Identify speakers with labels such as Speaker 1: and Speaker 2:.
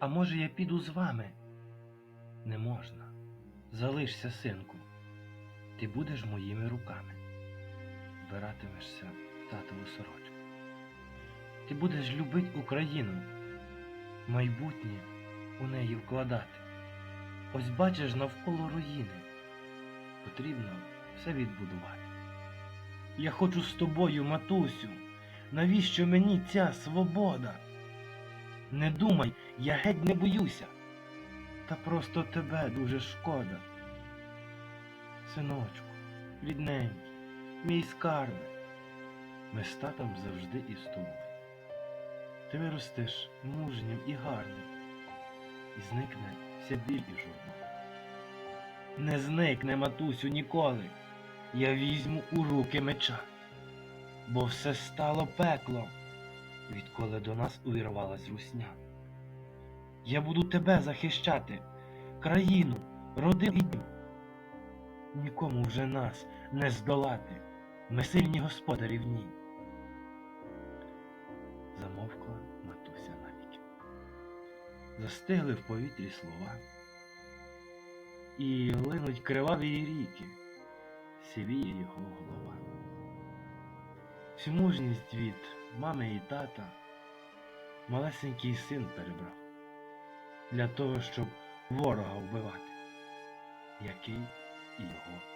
Speaker 1: А може, я піду з вами? Не можна. Залишся, синку. Ти будеш моїми руками. Вбиратимешся татову сорочку. Ти будеш любити Україну, майбутнє у неї вкладати. Ось бачиш навколо руїни. Потрібно все відбудувати. Я хочу з тобою, матусю. Навіщо мені ця свобода? Не думай, я геть не боюся. Та просто тебе дуже шкода. Синочку, рідненький, мій скарбе, ми з татом завжди із тобою. Ти виростеш мужнім і гарним, і зникне вся біль і журба. Не зникне, матусю, ніколи. Я візьму у руки меча, бо все стало пеклом, відколи до нас увірвалась русня. Я буду тебе захищати, країну, родину. Нікому вже нас не здолати, ми сильні господарі в ній. Замовкла матуся навіки. Застигли в повітрі слова, і линуть криваві ріки, сивіє його голова. Всю мужність від мами і тата малесенький син перебрав для того, щоб ворога вбивати, який і його.